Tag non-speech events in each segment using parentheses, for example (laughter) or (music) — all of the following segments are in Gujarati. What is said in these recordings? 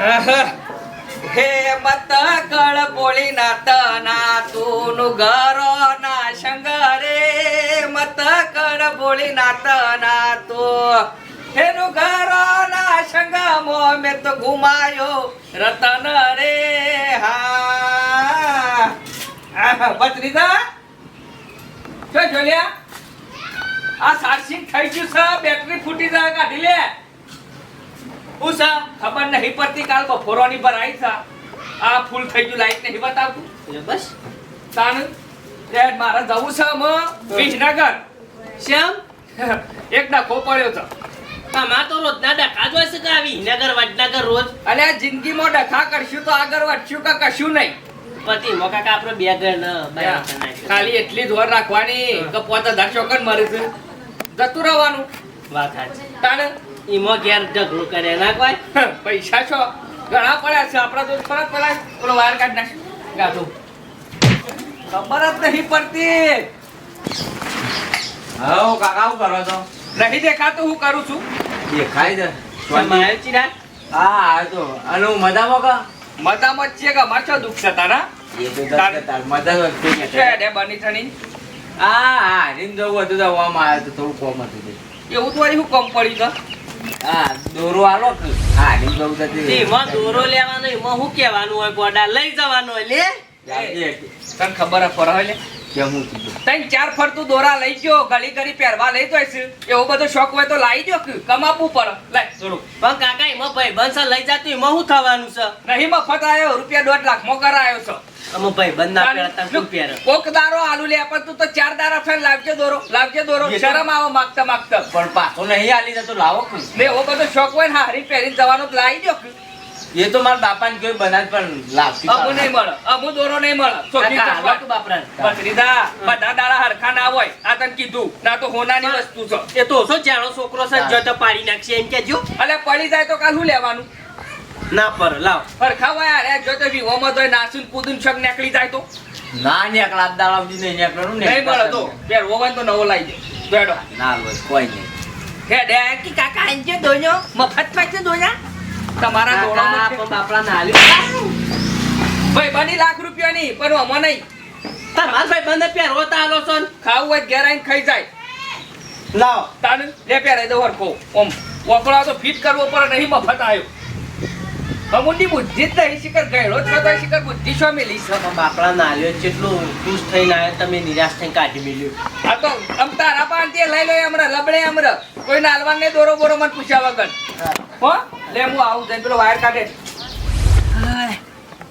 હે મત કળ બોળી નાત ના તું ઘરો ના શંગરે મત કળ બોળી નાત ના તું હેનું ઘરો ના શંગ મો મે તો ઘુમાયો રતન રે હા આહા, બત્રીદા જો જોલ્યા આ સારસિંગ થઈ ગયું છે બેટરી ફૂટી જાય કાઢી લે હું ખબર નહીં પડતી કાલ બપોરોની પર આવી સા. આ ફૂલ થઈ ગયું લાઈટ નહીં બતાવતું? બસ. તાન રે મારે જવું છે મ વિજનગર શ્યામ? (laughs) એક ડખો પડ્યો છે આમાં તો રોજના ડખા જ હોય છે કે આવી નગર વડનગર રોજ? અલ્યા જિંદગી જિંદગીમાં ડખા કરશું તો આગળ વધશું કે કશું નહીં? પતિ મોકા કા આપણો બે ઘર ન ખાલી એટલી જ વર રાખવાની કે પોતા હજાર ચોકન મરે છે જતું રહેવાનું. વાત સાચી. તાણ ઈમો ઘેર ઢગલું કરે ના કોઈ? પૈસા છો? ઘણા પડ્યા છે આપણા તો ફરક પેલા પેલો વાર કાઢ નાખ. ગાધો. ખબર જ નહીં પડતી. હાઉ કાકા શું કરો છો? નહીં દેખાતું હું કરું છું. દેખાય છે. આવ્યો ચિરા? હા તો. અને હું મજામાં કા? મજામાં જ છે કે અમારે શું દુઃખ છે તારા? એ તો હા હા તો તો થોડું કોમ હતું એવું તો કમ પડી છે હા દોરો આલો કે? હા તે. દોરો લેવાનો ઈમો શું કહેવાનું હોય? ગોડા લઈ જવાનો હોય લે? તને ખબર ફરવા લે? કે હું તઈ ચાર ફરતું દોરા લઈ ગયો ગળી કરી પહેરવા લઈ જાય છે. એવો બધો શોખ હોય તો લાવી દો કે પડે. લાય થોડું પણ કાકા ઈમો ભાઈ બંધ લઈ જાતું ઈમો શું થવાનું છે? નહીં મફત આવ્યો રૂપિયા દોઢ લાખ મો કરાયો છે. અમો ભાઈ બંધ ના શું પહેરે? કોક દારો આલુ લે પણ તું તો ચાર દારા થઈને લાવજે દોરો લાવજે દોરો શરમ આવો માગતા માગતા. પણ પાછો નહીં આલી જતો લાવો ને એવો બધો શોખ હોય ને હારી પહેરીને જવાનો લાવી દો કે એ તો મારા બાપાને કહ્યું બનાજ પણ લાવતી અમુ નહીં મળે અમુ દોરો નહીં મળે. છોકરી ચકવા. બાપરા બકરીદા બધા દાડા હરખા ના હોય. આ તને કીધું ના તો હોનાની વસ્તુ છે. એ તો ઓછો જાણો છોકરો છે જો તો પાડી નાખશે એમ કેજો અલે પડી જાય તો કાલ શું લેવાનું? ના પર લાવ. હરખા હોય અરે જો તો વિહોમાં તો નાસુન કૂદુન શક નીકળી જાય તો. ના નીકળા દાડા સુધી નહીં નીકળવાનું ને નહીં મળે તો. પહેરવો હોય તો નવો લાવી દે. બેડો. ના કોઈ નહીં. હે ડે કે કાકા આંજે દોજો મફત પાછે છે દોજા તમારા કાકા દોડામાં પણ બાપરા ના હાલ્યું ભાઈ બની લાખ રૂપિયાની પણ આમાં નહીં. તમાર ભાઈ બંને પ્યાર તો હાલો છો ખાવું હોય ઘેર આવીને ખાઈ જાય. લાવ. તાન લે પહેરાઈ દો હરખો. ઓમ વકળા તો ફિટ કરવો પડે નહીં મફત આવ્યો. અમુની બુદ્ધિ જ નહીં શિખર ગયેલો જ નતો શિખર બુદ્ધિ શો મેલી? છે બાપડા બાપરા ના આવ્યો જેટલું ખુશ થઈને આવ્યો તમે નિરાશ થઈને કાઢી મેલ્યું. આ તો આમ તારા પાસે તે લઈ લો હમણાં લબડે હમણાં કોઈ નાલવાન નહીં દોરો બોરો મત પૂછ્યા વગર. હો? લે હું આવું જઈને પેલો વાયર કાઢે.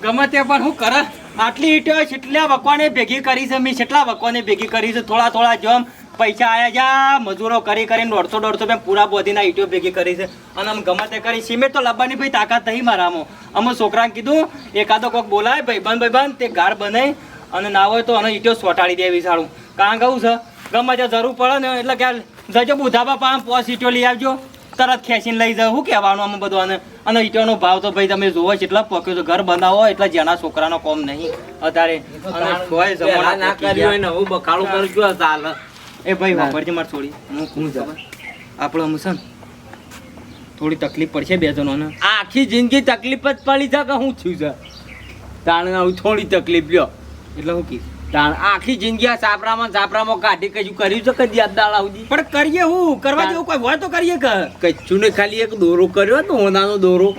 ગમે તે પણ હું કરે. આટલી ઈટો છેટલા વકોને ભેગી કરી છે મેં છેટલા વકોને ભેગી કરી છે થોડા થોડા જમ. પૈસા આયા જા મજૂરો કરી કરીને દોઢસો દોઢસો રૂપિયા પૂરા બોધીના ઈટીઓ ભેગી કરી છે. અને આમ ગમે તે કરી સિમેન્ટ તો લાવવાની ભાઈ તાકાત નહીં મારામાં. અમે છોકરાને કીધું એકાદો કોક બોલાય ભાઈ બંધ ભાઈ બંધ તે ગાર બનાવી અને ના હોય તો અને ઈટીઓ સોટાડી દેવી સારું કારણ કહું છે ગમે તે જરૂર પડે ને એટલે કે જજો બુધાબા પાંચ પોસ ઈટીઓ લઈ આવજો. તરત ખેંચીને લઈ જાવ શું કહેવાનું આમ બધું? અને અને ઈટીઓનો ભાવ તો ભાઈ તમે જોવો એટલા પક્યો છો ઘર બનાવો એટલે જેના છોકરાનો કોમ નહીં. અત્યારે અને જમાના ના કર્યું હોય ને હું બકાળું કરું છું ચાલે. એ ભાઈ ના. વાપરજે મારે થોડી હું હું ખબર? આપણો છે થોડી તકલીફ પડશે બે જણોને આખી જિંદગી તકલીફ જ પડી છે કે હું છું છે? તાણ આવું થોડી તકલીફ લ્યો. એટલે હું કીધું. તાણ આખી જિંદગી આ સાપરામાં સાપરામાં કાઢી કશું કર્યું છે કદી આ દાડા સુધી પણ કરીએ હું? કરવા જેવું કોઈ હોય તો કરીએ કે? કચ્છું ને ખાલી એક દોરો કર્યો તો હોનાનો દોરો.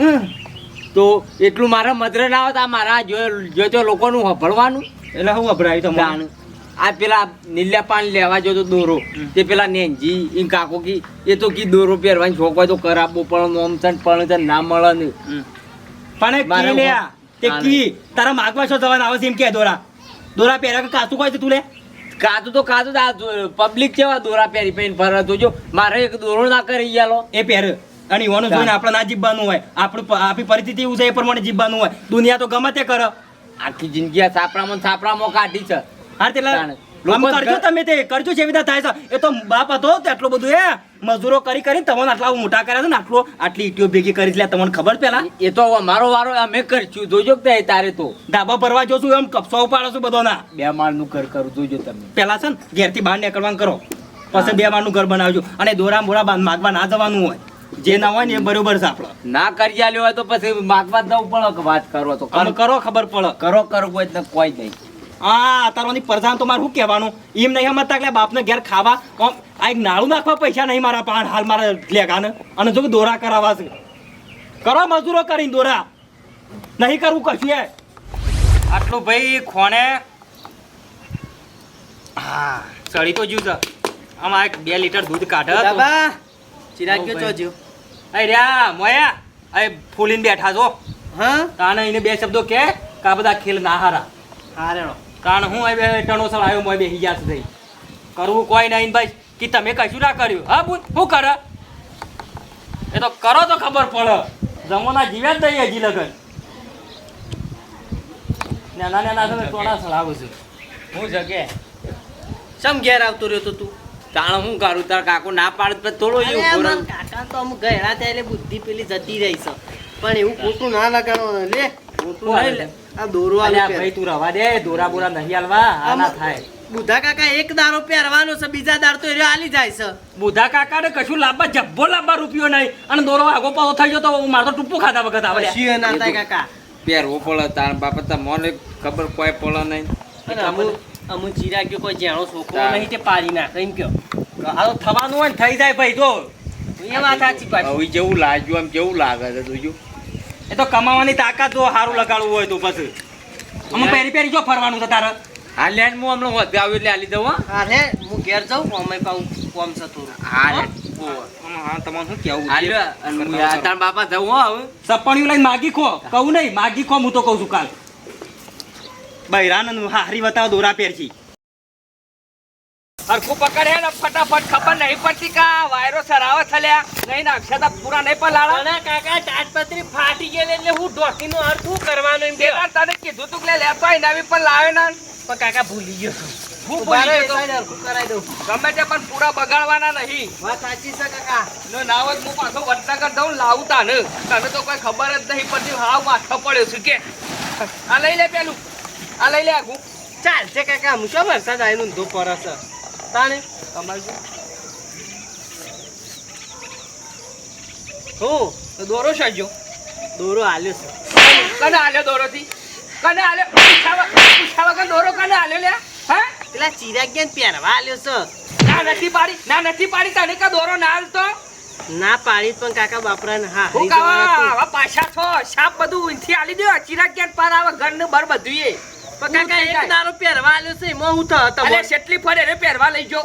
તો એટલું મારા મધરે ના આવતા મારા જો જો લોકોનું હભળવાનું એટલે હું અભરાયું તો તાણ આ પેલા નીલા પાન લેવા જો દોરો. તે પેલા નેનજી ઈ કાકો કી એ તો કી દોરો પહેરવાની શોખ હોય તો કરાબો પણ નોમ છે પણ છે ના મળે ને. પણ મારે કી લ્યા તે કી તારા માગવા છો જવાના આવે છે એમ કે દોરા. દોરા પહેરા કે કાચું કોઈ છે તું લે. કાતું તો કાતું પબ્લિક કેવા દોરા પહેરી પહેરીને ફરવા તો જો મારે એક દોરો ના કરી ગયેલો એ પહેર. અને ઈવાનું જોઈને આપણે ના જીવવાનું હોય. આપણું આપણી પરિસ્થિતિ એવું છે એ પ્રમાણે જીવવાનું હોય. દુનિયા તો ગમે તે કરે. આખી જિંદગી આ સાપરામાં સાપરામાં કાઢી છે. હા તેલા આમ કરજો તમે તે કરજો છે રીતે થાય છે. એ તો બાપ હતો તો એટલું બધું એ મજૂરો કરી કરી તમને આટલા મોટા કર્યા છે ને આટલો આટલી ઈટીઓ ભેગી કરી તમને ખબર પેલા? એ તો મારો વારો કરશું જોજો તે તારે તો. ધાબા ભરવા જોશું એમ કપસો ઉપાડો છું બધો ના બે માળનું ઘર કરું જોજો તમે. પેલા છે ને ઘેરથી બહાર નીકળવાનું કરો. પછી બે માળનું ઘર બનાવજો. અને દોરા મોરા બાંધ માગવા ના જવાનું હોય. જે ના હોય ને એ બરોબર છે આપણે. ના કરી આલ્યો હોય તો પછી માગવા જ જવું પડે વાત કરો તો. કરો ખબર પડે. કરો કરો હોય જ કોઈ નહીં. આ તારોની પરજાન તો મારે શું કહેવાનું? એમ નહીં સમજતા કે બાપને ઘેર ખાવા આ એક નાળું નાખવા પૈસા નહીં મારા પાન હાલ મારા લેગાને. અને જો દોરા કરાવવા છે. કરો મજૂરો કરીને દોરા. નહીં કરવું કશું એ. આટલું ભાઈ ખોણે. હા સળી તો જ્યું છે. આમાં એક બે લીટર દૂધ કાઢે બાબા ચિરાગ ગયો ચોજ્યો? અરે રહ્યા મોયા. અરે ફૂલીને બેઠા છો. હા? તાને એને બે શબ્દો કે કા બધા ખેલ ના હારા. હા રેડો કારણ હું હવે ટણોસળ આવ્યો મોય બેસી ગયા થઈ કરવું કોઈ નહીં ભાઈ. કે તમે કશું ના કર્યું. હા બુન શું કરે? એ તો કરો તો ખબર પડે. જમવાના જીવ્યા જ નહીં હજી લગન. નાના નાના તમે ને ટોળા સળાવું છું. હું જગે ચમ ઘેર આવતો રહ્યો તો તું? તાણ હું કરું? તાર કાકો ના પાડે થોડો એવું કાકા તો અમુક ગયડા થાય એટલે બુદ્ધિ પેલી જતી રહી છે. પણ એવું ખોટું ના લગાડવાનું. લે. આ દોરો ભાઈ તું રવા દે દોરા બોરા નહીં હાલવા આ થાય. બુધા કાકા એક દારો પહેરવાનો છે બીજા દાર તો એ આલી જાય છે. બુધા કાકા ને કશું લાંબા જબ્બો લાંબા રૂપિયો નહીં. અને દોરો આગો પાછો થઈ ગયો તો મારો તો ટૂંપો ખાધા વખત આવે શિય ના થાય કાકા. પહેરવો પડે તાર બાપા તમને ખબર કોઈ પડે નહીં. અને અમુક અમુક ગયો કોઈ જેણો છોકરો નહીં તે પાડી નાખે એમ કયો. આ તો થવાનું હોય ને થઈ જાય ભાઈ તો એ વાત સાચી પાછી. હવે જેવું લાગ્યું એમ કેવું લાગે છે તું એ તો કમાવાની તાકાત જો સારું લગાડવું હોય તો પછી. અમે પહેરી પેરી જો ફરવાનું છે તારે? હા લેન હું હમણાં વધે આવ્યો એટલે આલી દઉં હા. હા રે હું ઘેર જાઉં અમે પાઉં કોમ છે થોડું. હા લે. હા? તમારે શું કેવું તાર બાપા જવું હવે. સપણિયું લઈને માગી ખો. કહું નહીં માગી ખો હું તો કહું છું કાલ. બૈરાન હારી બતાવો દોરા પહેરથી. હરખું પકડે ને ફટાફટ ખબર નહીં પડતી કા વાયરો સરાવે થલ્યા. નહીં નાખશે તો પૂરા નહીં પલાળા ના કાકા તાટપત્રી ફાટી ગયેલી એટલે હું ઢોકીનો નું શું કરવાનું એમ કે તને કીધું તું કે લે લેતો હોય નવી પણ લાવે ના. પણ કાકા ભૂલી ગયો હું ભૂલી ગયો કરાઈ દઉં. ગમે તે પણ પૂરા બગાડવાના નહીં. વાત સાચી છે કાકા. નો ના હોય તો હું પાછો વડનગર જાઉં ને લાવું તાને. તને તો કોઈ ખબર જ નહીં પડતી હાવ માથો પડ્યો છું કે. આ લઈ લે પેલું. આ લઈ લે આગું. ચાલશે કાકા હું શું વરસાદ આવીને ઊંધો છે તાણે શું? હું તો દોરો સાજો. દોરો હાલ્યો છે. કને આલ્યો દોરોથી? કને આલ્યો? દોરો કને આલ્યો લે હા? પેલા ચિરાગ્યાને પહેરવા હાલ્યો છે. ના નથી પાડી ના નથી પાડી તને કા દોરો ના હાલતો ના પાડી પણ કાકા બાપરાને હા હું કાવા પાછા છો સાપ બધું ઊંથી આલી દો ચિરાગ પર પાર આવે ઘર ને બર બધું કાકા એક દારો પહેરવા છે એમાં હું થયો ફરે રે પહેરવા લઈ જો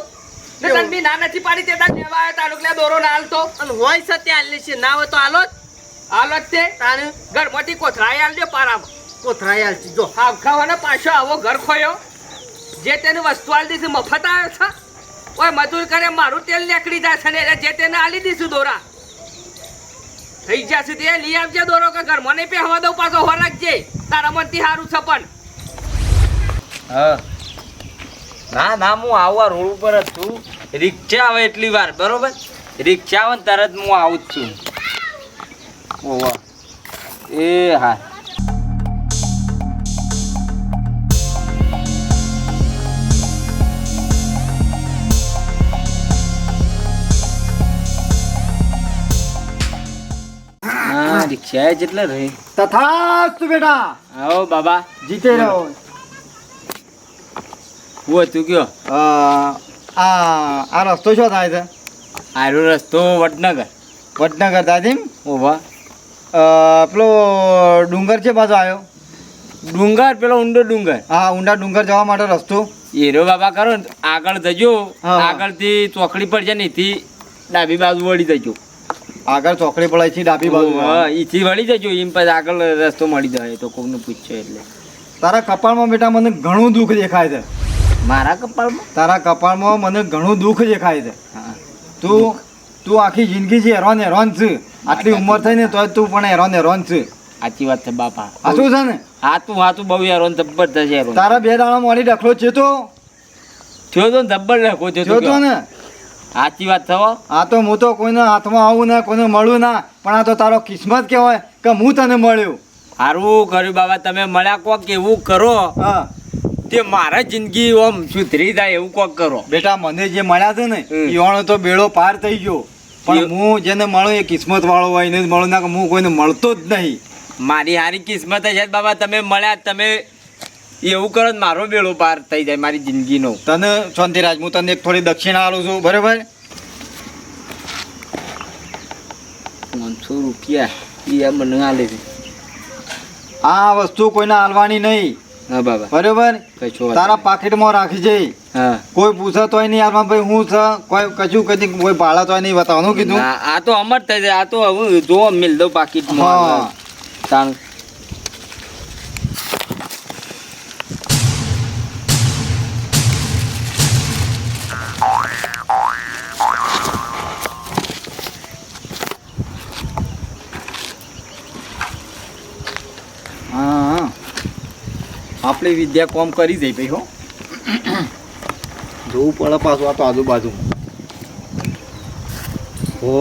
ને બી ના નથી પાડી તે તાર લેવા આવ્યો દોરો ના હાલતો. અને હોય તે છે ના હોય તો હાલો હાલો તે. તાણે. ઘર મોટી કોથરાઈ દે પારામાં. કોથરાઈ હાલશે જો. ખાવાને પાછો આવો ઘર ખોયો. જે તેની વસ્તુ આલી દીધી મફત આવ્યો છે. ઓય મજૂર કરે મારું તેલ નીકળી જાય છે ને જે તેને આલી દીધું દોરા. થઈ જશે તે લઈ આવજે દોરો કે ઘર મને પહેવા દઉં પાછો હોરાકજે તારા મનથી સારું છે પણ. હા. ના ના હું આવું આ રોડ ઉપર જ છું. રિક્ષા આવે એટલી વાર બરોબર? રિક્ષા આવે ને તરત હું આવું જ છું. ઓવા. એ હા. હા. રિક્ષા જેટલે રહી. તથાસ્તુ બેટા. આવો બાબા. જીતે રહો હું હતું કયો? આ આ રસ્તો શું થાય છે? આરો રસ્તો વડનગર. વડનગર થાય છે ઓવા પેલો ડુંગર છે પાછો આવ્યો? ડુંગર પેલો ઊંડો ડુંગર. હા ઊંડા ડુંગર જવા માટે રસ્તો. એરો બાબા કરો ને આગળ જજો. આગળથી ચોકડી પર છે ને એથી ડાબી બાજુ વળી જજો. આગળ ચોકડી પડે છે ડાબી બાજુ. હા, એથી વળી જજો એમ પછી આગળ રસ્તો મળી જાય તો કોકનું પૂછશે એટલે. તારા કપાળમાં બેટા મને ઘણું દુઃખ દેખાય છે. મારા કપાળમાં? તારા કપાળમાં મને ઘણું દુઃખ દેખાય છે. તું તું આખી જિંદગી છે હેરાન હેરાન છે. આટલી ઉંમર થઈ ને તો તું પણ હેરાન હેરાન છે. સાચી વાત છે બાપા. સાચું છે ને? હાથું હાથું બહુ યાર જબરદસ્ત થશે તારા બે દાણા મોડી ડખલો છે તો? થયો તો જબ્બર છે થયો તો ને? સાચી વાત થવો આ તો હું તો કોઈના હાથમાં આવું ના કોઈને મળું ના પણ આ તો તારો કિસ્મત કહેવાય કે હું તને મળ્યું. સારું કર્યું બાબા તમે મળ્યા કોક એવું કરો. હા. તે મારા જિંદગી ઓમ સુધરી જાય એવું કોક કરો. બેટા મને જે મળ્યા છે ને હમ. તો બેડો પાર થઈ ગયો. પણ હું જેને મળું એ કિસ્મત વાળો હોય એને જ મળું ના કે હું કોઈને મળતો જ નહીં. મારી હારી કિસ્મત છે બાબા તમે મળ્યા તમે એવું કરો મારો બેડો પાર થઈ જાય મારી જિંદગીનો. તને શાંતિરાજ હું તને એક થોડી દક્ષિણા આલું છું બરાબર? પાંચસો રૂપિયા એ મને આલે છે. આ વસ્તુ કોઈને આલવાની નહીં. હા બાબા. બરાબર? તારા પાકીટ પાકીટમાં રાખજે હા. કોઈ પૂછે તોય નહીં યાર ભાઈ હું છે? કોઈ કશું કદી કોઈ ભાડા તોય નહીં બતાવવાનું કીધું? આ તો અમર થઈ જાય. આ તો હવે જો મિલ દો પાકીટ હા. તાણ આપણી વિદ્યા કોમ કરી જઈ ભાઈ હો. જોવું પડે પાછું આ તો આજુબાજુ. ઓ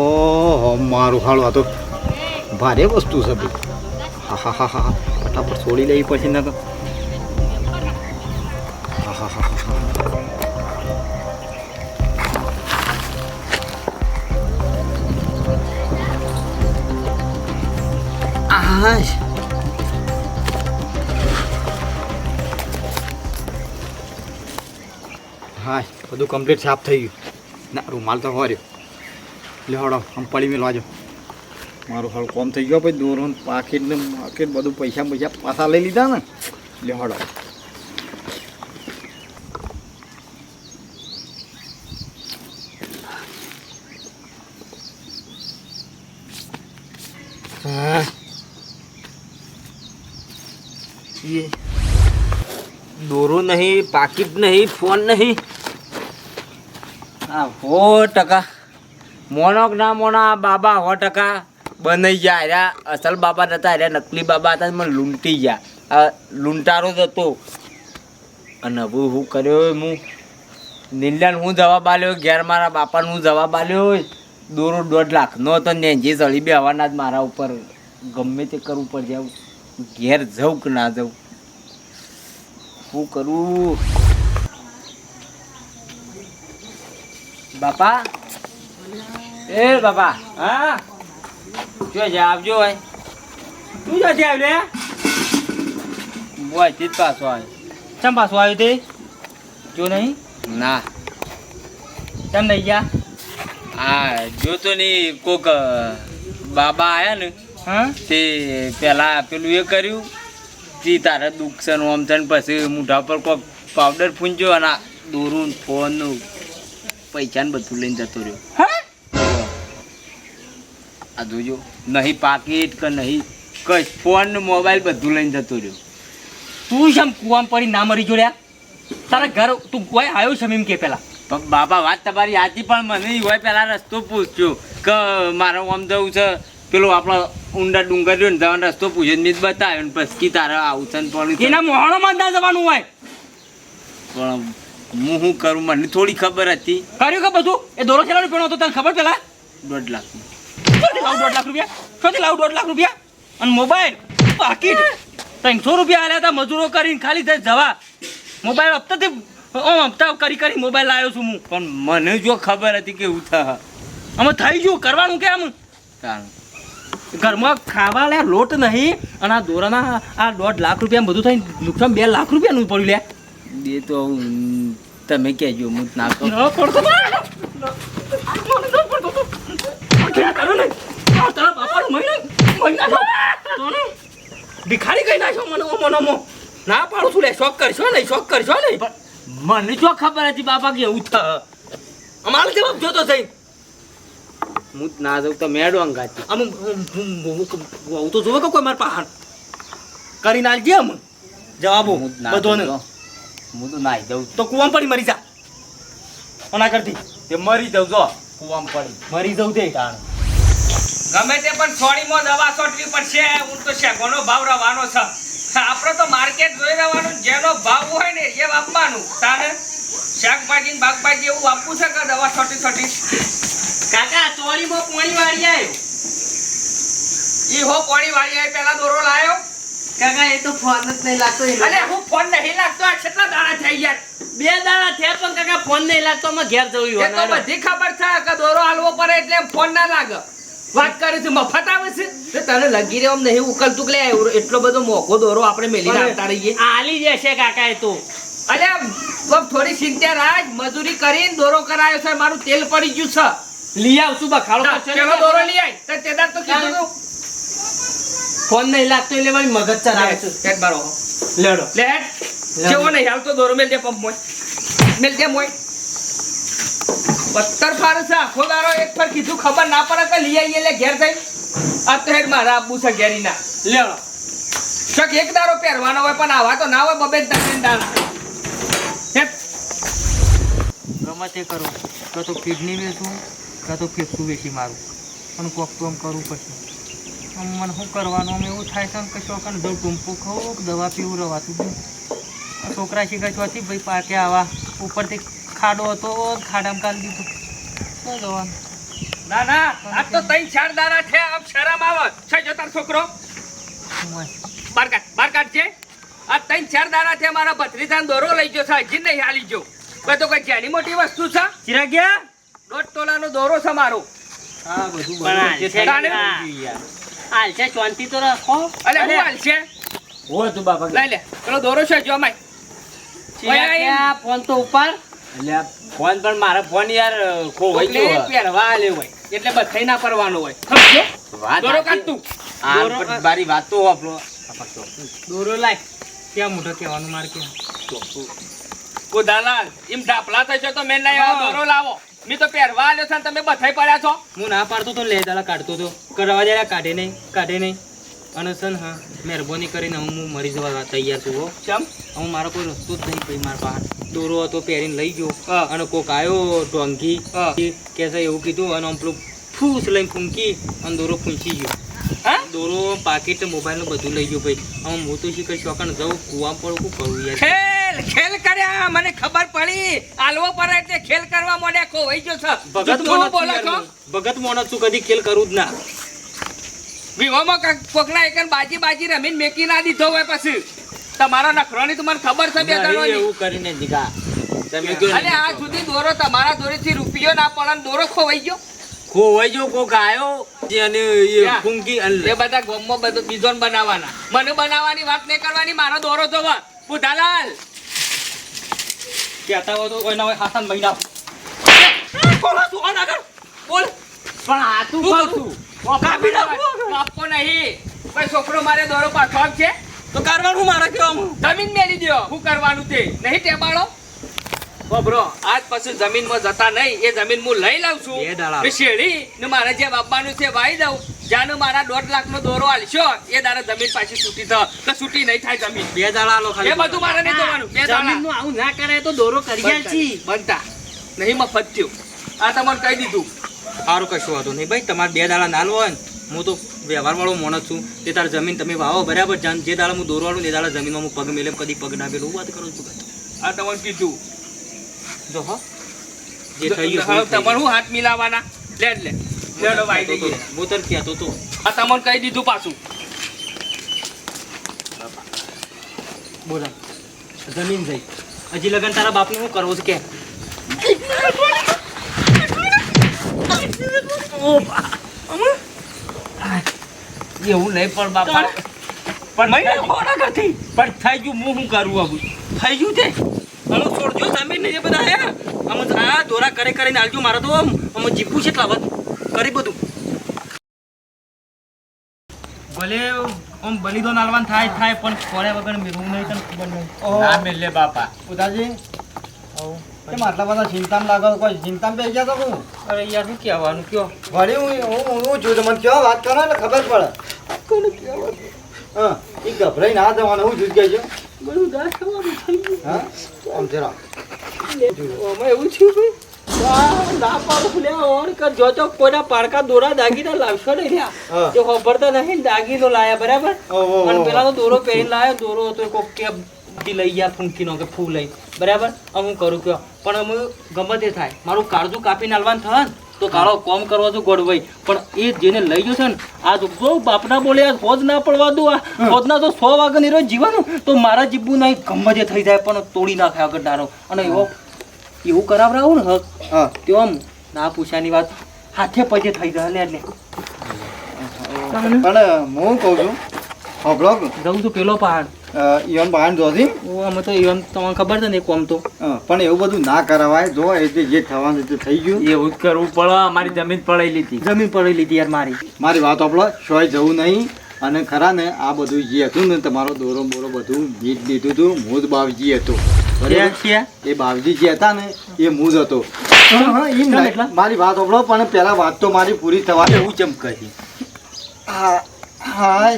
મારું હાળું આ તો ભારે વસ્તુ છે ભાઈ. હા હા હા હા ફટાફટ છોડી લેવી પછી ના હા બધું કમ્પ્લીટ સાફ થઈ ગયું. ના રૂમાલ તો હોર્યો લે હળો આમ પડી મેં લાજો મારું હાલ કોમ થઈ ગયો પછી દોરો પાકીટને પાકીટ ને પાકીટ બધું પૈસા પૈસા પાછા લઈ લીધા ને. લે હળો દોરો નહીં પાકીટ નહીં ફોન નહીં. હા સો ટકા. મોનો ના મોનો આ બાબા સો ટકા બનાઈ ગયા. અરે અસલ બાબા નતા, અરે નકલી બાબા હતા મને લૂંટી ગયા. આ લૂંટારો જ હતો. અને હવે હું કર્યો હું નીલાને હું જવાબ આલ્યો ઘેર મારા બાપાને હું જવાબ આલ્યો દોરો દોઢ લાખનો હતો ને જે સળી બે હવાના જ મારા ઉપર. ગમે તે કરવું પડે જાઉં ઘેર જવું કે ના જવું શું કરું? બાપા? એ બાપા હા? જો છે આવજો ભાઈ તું જો આવ્યો લે બોય જ પાછો આવે ચમ પાછું આવ્યું તે? જો નહીં? ના. ચમ નહીં ગયા? આ જોતો નહીં કોક બાબા આયા ને હા? તે પેલા પેલું એ કર્યું તે તારે દુઃખ છે આમ છે પછી મૂઢા પર કોક પાવડર ફૂંચ્યો અને દોરું ફોનનું ફોનનું પૈસા ને બધું લઈને જતો રહ્યો. હા? આ જોજો નહીં પાકીટ કે નહીં કશ ફોન ને મોબાઈલ બધું લઈને જતો રહ્યો. તું શમ કુવામ પડી ના મરી જોડ્યા? તારા ઘર તું કોઈ આવ્યો છે એમ કે પેલા? બાબા વાત તમારી આજી પણ મને હોય પેલા રસ્તો પૂછ્યો કે મારે આમ જવું છે પેલો આપણો ઊંડા ડુંગર ને જવાનો રસ્તો પૂછ્યો ને મેં બતાવ્યો ને પછી તારે આવું છે. એના મોહણો માં ના જવાનું હોય. પણ હું શું કરું? મને થોડી ખબર હતી. કર્યું કે બધું? એ દોરો ખેલાડી પેણો હતો તને ખબર પેલા? દોઢ લાખ શોથી લાવું દોઢ લાખ રૂપિયા? શોથી લાવું દોઢ લાખ રૂપિયા? અને મોબાઈલ પાકીટ. ત્રણસો રૂપિયા આલ્યા હતા મજૂરો કરીને ખાલી થઈ જવા. મોબાઈલ હપ્તાથી ઓમ હપ્તા કરી કરી મોબાઈલ લાવ્યો છું હું. પણ મને જો ખબર હતી કે એવું થા અમે થઈ ગયું કરવાનું કેમ કારણ ઘરમાં ખાવા લે લોટ નહીં અને આ દોરાના આ દોઢ લાખ રૂપિયા બધું થઈને નુકસાન બે લાખ રૂપિયાનું પડ્યું લે. એ તો હું- તમે કહેજો હું ના કહું. ન. ક્યાં કરો ને? આ તારા બાપાનું મહિના મહિના છો. ભિખારી કઈ નાખ્યો મને ઓમો નમો ના પાડું છું લે શોખ કરશો નહીં શોખ કરશો નહીં. મને જો ખબર હતી બાપા કે એવું થા અમારો જવાબ જોતો થઈ. હું જ ના જાઉં તો મેડો અંગાતી આમ હું તો જોવે કે કોઈ મારા પહાડ. કરી નાખજે આમ. જવાબો હું જ ના. હું તો નાઈ દઉં તો કુવામ પડી મરી જા. ઓના કરતી. તે મરી જાઉં જો. કુવામાં પડી. મરી જવું દે ગમે તે પણ સોડીમાં દવા છોટવી પડશે. હું તો શેગોનો ભાવ રહેવાનો છે. આપણે તો માર્કેટ જોઈ રહેવાનું જેનો ભાવ હોય ને એ આપવાનું. તારે શાકભાજી બાગભાજી એવું આપવું છે કે દવા છોટી છોટી કાકા ચોરીમાં પોણી વાળી આવ્યો ઈ હો પોણી વાળી આવી પેલા દોરો લાયો. કાકા એ તો ફોન જ નહીં લાગતો અરે હું ફોન નહીં લાગતો આ કેટલા દાડા થઈ ગયા? બે દાડા થયા પણ કાકા ફોન નહીં લાગતો અમે ઘેર જવું એ તો બધી ખબર થાય કે દોરો હાલવો પડે એટલે ફોન ના લાગે. વાત કરે છે મફત આવે છે? તો તને લગી રહ્યો નહીં ઉકલતું કે એટલો બધો મોકો દોરો આપણે મેલી આવતા રહીએ. આલી જશે કાકા એ તો. અરે થોડી ચિંતા રાજ મજૂરી કરીને દોરો કરાયો છે મારું તેલ પડી ગયું છે. લઈ આવશું બખાડો દોરો લઈ આવી તો કીધું. ફોન નહીં લાગતો એટલે ભાઈ મગજ ચલાવે છે. હેડ બારો. લેડો. લે હેડ. જેવો નહીં હાલતો દોરો મેલ દે પંપ મોય. મેલ દે મોય. પત્તર ફાર છે આખો દારો એક પર કીધું ખબર ના પડે કે લઈ આવીએ લે ઘેર જઈ. આ તો હેડ મારા આબુ છે ઘેરીના. લેડો. શક એક દારો પહેરવાનો હોય પણ આવા તો ના હોય બબે ત્રણ દાડા હેડ. ગમે તે કરું. કાં તો કિડની વેચું કાં તો ફેફસું વેચી મારું. પણ કોક તો કરું કરવું પછી મને શું કરવાનું? અમે એવું થાય છે કે છોકરાને જો ટૂંપું ખાઉં દવા પીવું રવાતું હતું છોકરા શીખે ચોથી ભાઈ પાકે આવા. ઉપરથી ખાડો હતો ખાડામાં કાઢી દીધું. શું જવાનું? ના ના આ તો ત્રણ ચાર દાડા છે આમ શરમ આવે. છે જો તાર છોકરો? બાર કાઢ બાર કાઢ છે આ ત્રણ ચાર દાડા છે મારા ભત્રીજાનો દોરો લઈ ગયો છે. હજી નહીં હાલી ગયો. કોઈ તો કઈ જેની મોટી વસ્તુ છે? ચિરાગ્યા દોઢ તોલાનો દોરો છે મારો. હા બધું થઈ. હાલ છે શાંતિ તો રાખો. અલે હું હાલ છે? હોય તું બાપા લઈ લે. પેલો દોરો છે જો માય ફોન તો ઉપર. એટલે ફોન પણ મારો ફોન યાર ખોવાઈ એટલે ગયો પહેરવા આલે હોય. એટલે બધાય ના પરવાનો હોય. સમજો વાત દોરો. કાઢ તું. આ બારી વાત તો આપણો દોરો લાય. ક્યાં મોટો કહેવાનું મારે ક્યાં? ગોધાલાલ એમ ઢાપલા થશો તો મેં લઈ હા. દોરો લાવો. મેં તો પહેરવા આવ્યો છે તમે બધાય પડ્યા છો. હું ના પાડતો તો લે દાલા કાઢતો તો. કરવા દે કાઢે નહીં કાઢે નહીં. અને સન હા મહેરબાની કરીને હું હું મરી જવા તૈયાર છું હો. હું મારો કોઈ રસ્તો જ નહીં ભાઈ મારા પાસે. દોરો હતો પહેરીને લઈ ગયો. અને કોક આવ્યો ઢોંગી. કે છે એવું કીધું અને આમ પેલું ફૂસ લઈને ફૂંકી અને દોરો ફૂંચી ગયો. હા? દોરો પાકીટ મોબાઈલનું બધું લઈ ગયો ભાઈ. આમ હું તો શીખર ચોકણ જવું કુવા પડું શું કરું યાર. ખેલ ખેલ કર્યા. મને ખબર પડી. આલવો પડે તે ખેલ કરવા માંડ્યા ખોવાઈ ગયો છે. ભગત જુઠ્ઠું બોલો છો હું. ભગત મોણસ તું કદી ખેલ કરું જ ના. વિવામાં કોકના એકન બાજી બાજી રમીને મેકી ના દીધો હોય પછી. તમારો નખરોની તો મને ખબર છે બે નહીં એવું કરીને કયો અને આ સુધી દોરો તમારા દોરેથી રૂપિયો ના પડે દોરો ખોવાઈ ગયો. ખોવાઈ ગયો કોક આવ્યો અને એ ફૂંકી એ બધા ગોમમાં બધો બીજો બનાવવાના. મને બનાવવાની વાત નહીં કરવાની મારો દોરો જોવા. બુધાલાલ કહેતા હોય તો કોઈના હોય હાથાન મહિના બોલો તું આગળ. બોલ. પણ આ તું કરું કરું? કાપી નાખું. નહીં. કોઈ છોકરો મારે દોરો પાછો છે? તો કરવાનું મારે કેવા જમીન મેલી દો શું કરવાનું તે? નહીં ટેબાળો? બબરો આજ પછી જમીનમાં જતા નહીં. એ જમીન હું લઈ લઉં છું. બે દાડા. ને ને મારે જે વાવવાનું છે વાઈ દઉં. જ્યાંનો મારા દોઢ લાખ નો દોરો આલશો. એ દાડા જમીન પાછી છૂટી થ તો છૂટી નહીં થાય જમીન. બે દાડા લો એ બધું મારે નહીં જોવાનું. બે દાડા. જમીનનું આવું ના કરે તો દોરો કરી છી બનતા. નહીં મફત થયું. આ તમને કહી દીધું. સારું કશું હતું નહીં ભાઈ. તમારે બે દાડા ના હોય ને હું તો વ્યવહાર વાળો માણસ છું. તે તાર જમીન તમે વાવો બરાબર જાણ જે દાડા હું દોરવાનું એ દાડા જમીનમાં હું પગ મેલે કદી પગ ના મેલું. વાત કરું છું. આ તમને કીધું. જો હો. જે થઈ ગયું હવે ભૂલ થઈ તમારે હું હાથ મિલાવાના. લે લે. લેડો વાઈ દઈએ હું તને કહેતો તો આ તમને કહી દીધું પાછું. બોલા. જમીન જઈ. હજી લગન તારા બાપને શું કરવો છે કે? એવું નહીં પણ બાપા. પણ પણ થઈ ગયું હું શું કરું હવે? થઈ ગયું તે? હલો છોડજો જમીન ને એ બધા હે આમ આ દોરા કરે કરીને આલજો મારે તો આમ જીપું છે એટલા કરી બધું. ભલે આમ બલિદાન નાલવાન થાય થાય પણ ખોળ્યા વગર મેળવું નહીં તને ખબર નહીં. ના મેલે બાપા. ઉદાજી કેમ આટલા બધા ચિંતામાં લાગો કોઈ ચિંતામાં બેસી ગયા તો હું અરે યાર શું કહેવાનું કયો? વળી હું હું હું છું મને કયો વાત કરો એટલે ખબર પડે. હા એ ગભરાઈ ના જવાનું હું જુજ ગઈ છું. હા? આમ જરા. એવું થયું ભાઈ? ના પાડો ફૂલ્યા ઓર કર. જો તો કોઈના પાડકા દોરા દાગીના લાવશો ને રહ્યા હા. તે ખબરતા નહીં દાગીનો લાયા બરાબર? અને પેલા તો દોરો પહેરીને લાયો. દોરો હતો કોક કે થી લઈ ગયા ફૂંકીનો કે ફૂલ લઈ. બરાબર? હું કરું કયો. પણ અમે ગમે તે થાય. મારું કાળજું કાપીને નાલવાનું થાય ને તો કાળો કોમ કરવા તો ગોળવાઈ. પણ એ જેને લઈ ગયો છે ને આ જો બાપના બોલે આ હોજ ના પડવા દો આ હોજના તો સો વાગે ની રોજ જીવાનું તો મારા જીબું નહીં ગમે જે થઈ જાય પણ તોડી નાખે આગળ ડારો અને એવો એવું કરાવરાવું ને હક તો આમ ના પૂછાની વાત હાથે પજે થઈ જાય ને એટલે પણ હું કહું છું હોભળો જવું છું પેલો પહાડ. ઈવન પહાડ જોતી ઓ અમે તો ઈવન તમને ખબર છે ને કોમ તો. પણ એવું બધું ના કરાવાય. જો એ જે થવાનું તે થઈ ગયું. એવું જ કરવું પડે. અમારી જમીન પડેલી હતી જમીન પડી લીધી યાર મારી. મારી વાત આપણે શોય જવું નહીં. અને ખરા ને આ બધું જે હતું ને તમારો દોરો બોરો બધું જીત દીધું હતું હું જ બાવજી હતો. એ બાવજી જે હતા ને એ હું જ હતો. હા, હા, એમ કેમ નહીં. એટલા? મારી વાત આપણો પણ પેલા વાત તો મારી પૂરી થવા દે. એવું ચમ કહી? હા હા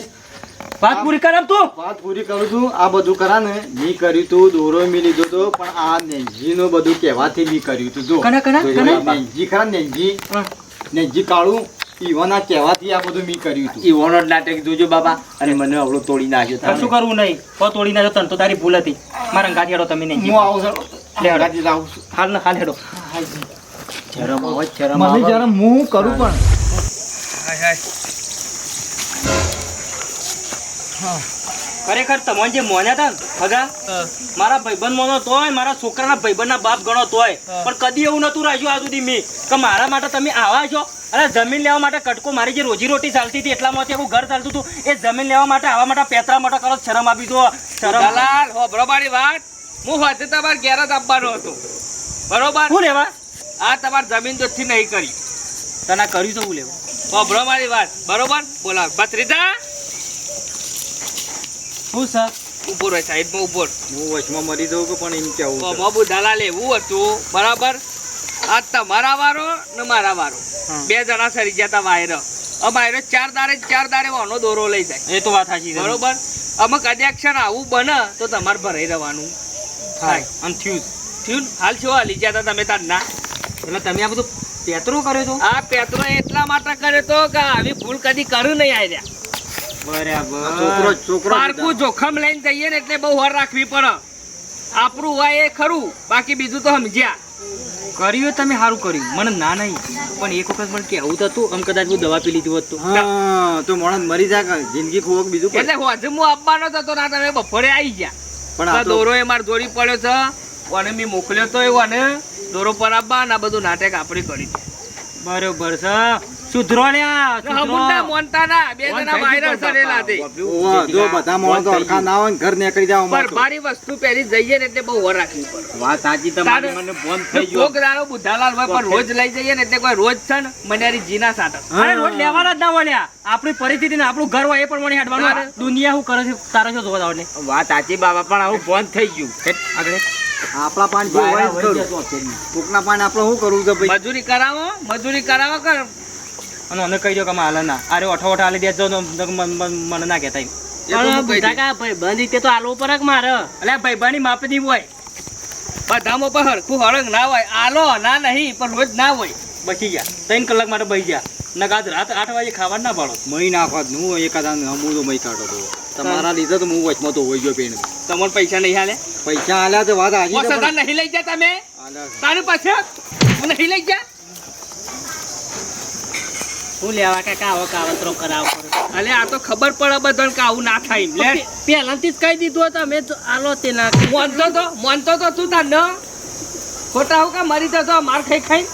વાત પૂરી કર તો. વાત પૂરી કરું છું. આ બધું કરા ને મી કર્યું તું દોરો મી લીધો તો પણ આ નેંજી નું બધું કહેવાથી મી કર્યું તું. જો કના, કના, જો, કના? નેંજી ખરા નેંજી હા. કાળું ઈવોના કહેવાથી આ બધું મી કર્યું તું. ઈવોનો નાટક જોજો બાબા અને મને અવળો તોડી નાખ્યો કશું. કરવું નહીં. તો તોડી નાખો તને તો તારી ભૂલ હતી. મારા ગાંઠ હેડો તમે નહીં હું આવું છું. લે, ગાડી લાવું હાલ ને હાલ હેડો. શરમ આવે શરમ મને આવે. જરા હું કરું પણ. ખરેખર તમને જે મોન્યા હતા ને હગા મારા ભાઈબંધ મોનો તોય મારા છોકરાના ભાઈબંધના બાપ ગણો તોય પણ કદી એવું નતું રાખ્યું આ સુધી મેં કે મારા માટે તમે આવા છો. અરે જમીન લેવા માટે કટકો મારી જે રોજી રોટી ચાલતી હતી એટલામાંથી આખું ઘર ચાલતું હતું એ જમીન લેવા માટે આવા માટે પેતરા માટે કરો શરમ આપી દો શરમ દલાલ હો મારી વાત. હું હોતે તમારે ઘેર જ આપવાનો હતો. બરોબર? શું લેવા? આ તમારે જમીન જોથી નહીં કરી. તને કર્યું તો હું લેવા. મારી વાત. બરોબર? બોલાવ. ભત્રીજા શું સર ઊભો રહે સાઈડમાં ઊભો હું વચમાં મરી દઉં પણ એમ કેવું બાબુ દલાલ એવું હતું બરાબર? આ તમારા વારો ને મારા વારો. બે જણા સરી ગયા તા વાયર. અમારે ચાર દારે ચાર દારે વાનો દોરો લઈ જાય. એ તો વાત સાચી બરોબર? અમે કદાચ આવું બને તો તમારે ભરાઈ રહેવાનું. થાય. આમ થયું થયું હાલ છો હાલી ગયા તા તમે તાર ના એટલે તમે આ બધું પેતરો કર્યો તો? આ પેત્રો એટલા માટે કર્યો તો કે આવી ભૂલ કદી કરું નહીં આવ્યા આ છોકરો છોકરો જોખમ લઈને જઈએ ને એટલે બહુ વાર રાખવી પડે. આપણું હોય એ ખરું બાકી બીજું તો સમજ્યા. કર્યું તમે સારું કર્યું. મને ના નહીં. પણ એક વખત મને કેવું તો હતું આમ કદાચ હું દવા પી લીધું હતું તો. માણસ મરી જાય જિંદગી ખોવક બીજું એટલે હોજે આપવાનો હતો ના તમે બપોરે આવી ગયા. પણ દોરો એ માર દોરી પડ્યો છે અને મેં મોકલ્યો તો એવો અને દોરો પર આપવા ના બધું નાટક આપણે કરી બરોબર છે. સુધરો લ્યા હમુંડા મોનતા બે જણા વાયરલ કરેલા તે જો બધા માણસ તો હરખા ના હોય ઘર નીકળી જાવ પર ભારી વસ્તુ પહેરી જઈએ ને એટલે બહુ વાર રાખવી પડે. વાત સાચી તમારી મને બંધ થઈ ગયો. કોક બુધાલાલ હોય પણ રોજ લઈ જઈએ ને એટલે કોઈ રોજ છે ને મન્યારી જીના સાટક અરે રોજ લેવાના જ ના વળ્યા આપણી પરિસ્થિતિ ને આપણું ઘર હોય એ પણ હેડવાનું. તારે- દુનિયા શું કરે છે? તારો છો જોવા આવડે વાત સાચી બાબા પણ આવું બંધ થઈ ગયું. આગળ. આપણા પાન જે હોય કરું. કોકના પાન આપણે શું કરવું છે ભાઈ? મજૂરી કરાવો મજૂરી કરાવો કર. અને અમે કહી દો કે અમે ના. અરે ઓઠો ઓઠા હાલી દેજો મને ના કહેતા એમ. એ તો હું કહી દઈશ. એટલે ભાઈબાની માપની હોય. બધામાં પણ હરખું હળંગ ના હોય. આલો ના નહીં પણ રોજ ના હોય. બચી ગયા. ત્રણ કલાક માટે બહી ગયા. રાત આઠ વાગે ખાવા ના પાડો. મહી નાખવા હું એકાદા હું તો મહી કાઢો તમારા લીધે તો હું વચમાં તો હોઈ ગયો પેન તમને પૈસા નહીં હાલે? પૈસા હાલ્યા તો વાત નહીં લઈ જા તમે? તારી પાસે? હું નહીં લઈ જા હું લેવા કે આવો કાવતરો કરાવો અલે આ તો ખબર પડે બધાને કે આવું ના થાય. લે. પહેલાથી જ કહી દીધું હતું મેં તો આલો તે ના મોનતો તો મોનતો તો તું તાર ન. ખોટા હું કે મરી જતો માર ખાઈ ખાઈ.